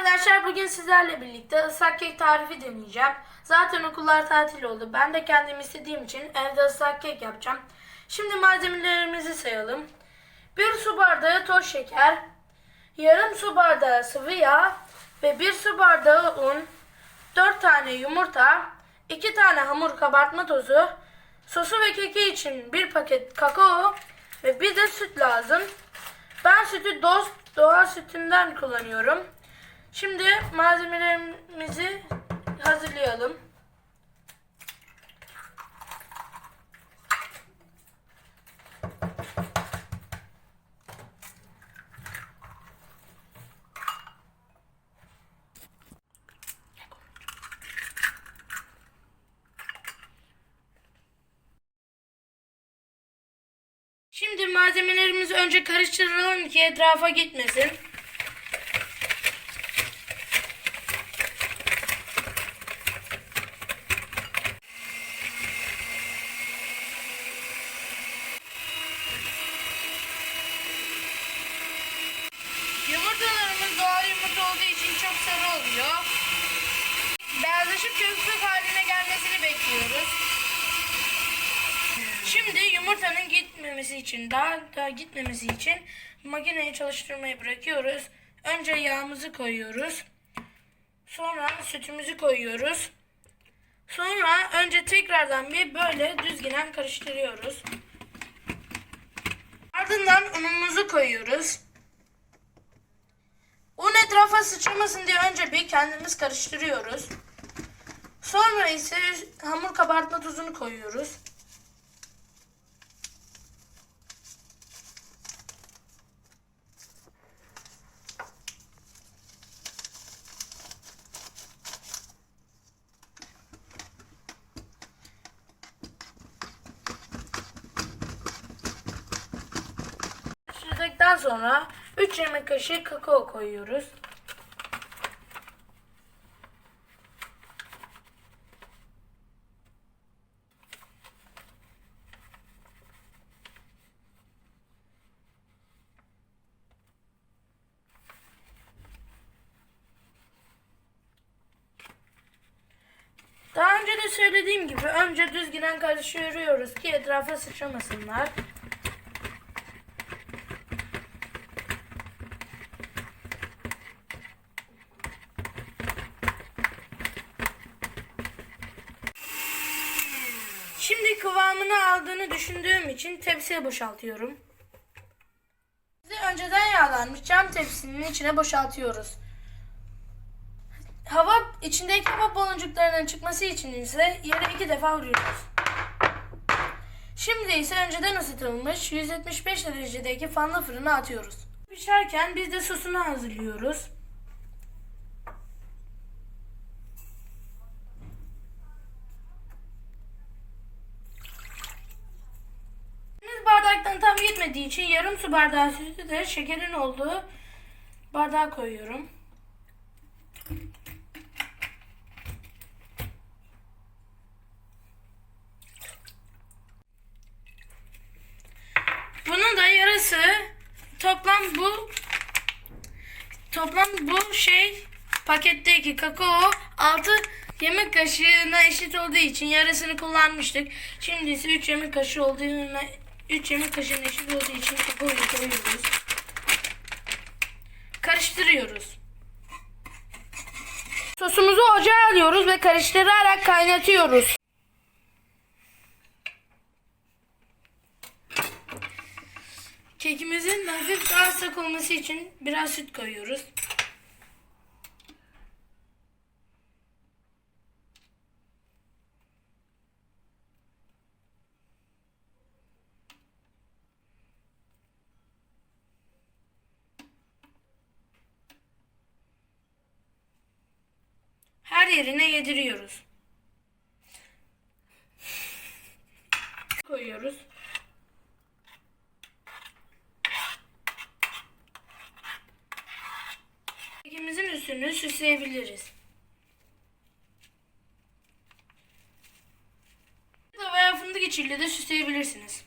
arkadaşlar bugün sizlerle birlikte ıslak kek tarifi deneyeceğim. Zaten okullar tatil oldu. Ben de kendim istediğim için evde ıslak kek yapacağım. Şimdi malzemelerimizi sayalım. 1 su bardağı toz şeker, yarım su bardağı sıvı yağ ve 1 su bardağı un, 4 tane yumurta, 2 tane hamur kabartma tozu, sosu ve keki için 1 paket kakao ve bir de süt lazım. Ben sütü dost doğal sütünden kullanıyorum. Şimdi malzemelerimizi hazırlayalım. Şimdi malzemelerimizi önce karıştıralım ki etrafa gitmesin. Yumurtalarımız doğal yumurta olduğu için çok sarı oluyor. Beyazlaşıp köpük haline gelmesini bekliyoruz. Şimdi yumurtanın gitmemesi için daha daha gitmemesi için makineyi çalıştırmayı bırakıyoruz. Önce yağımızı koyuyoruz. Sonra sütümüzü koyuyoruz. Sonra önce tekrardan bir böyle düzginen karıştırıyoruz. Ardından unumuzu koyuyoruz. Etrafa sıçramasın diye önce bir kendimiz karıştırıyoruz. Sonra ise hamur kabartma tuzunu koyuyoruz. Karıştırdıktan sonra 3 yemek kaşığı kakao koyuyoruz. Daha önce de söylediğim gibi önce düzgün karıştırıyoruz ki etrafa sıçramasınlar. Şimdi kıvamını aldığını düşündüğüm için tepsiye boşaltıyorum. Önceden yağlanmış cam tepsinin içine boşaltıyoruz. Hava içindeki hava baloncuklarının çıkması için ise yere iki defa vuruyoruz. Şimdi ise önceden ısıtılmış 175 derecedeki fanlı fırına atıyoruz. Pişerken biz de sosunu hazırlıyoruz. Bardaktan tam yetmediği için yarım su bardağı sütü de şekerin olduğu bardağa koyuyorum. Yarısı toplam bu toplam bu şey paketteki kakao 6 yemek kaşığına eşit olduğu için yarısını kullanmıştık. Şimdi ise 3 yemek kaşığı olduğuna 3 yemek kaşığına eşit olduğu için kakaoyu koyuyoruz. Karıştırıyoruz. Sosumuzu ocağa alıyoruz ve karıştırarak kaynatıyoruz. Kekimizin hafif daha ıslak olması için biraz süt koyuyoruz. Her yerine yediriyoruz. Koyuyoruz. Kekimizin üstünü süsleyebiliriz. Veya fındık içiyle de süsleyebilirsiniz.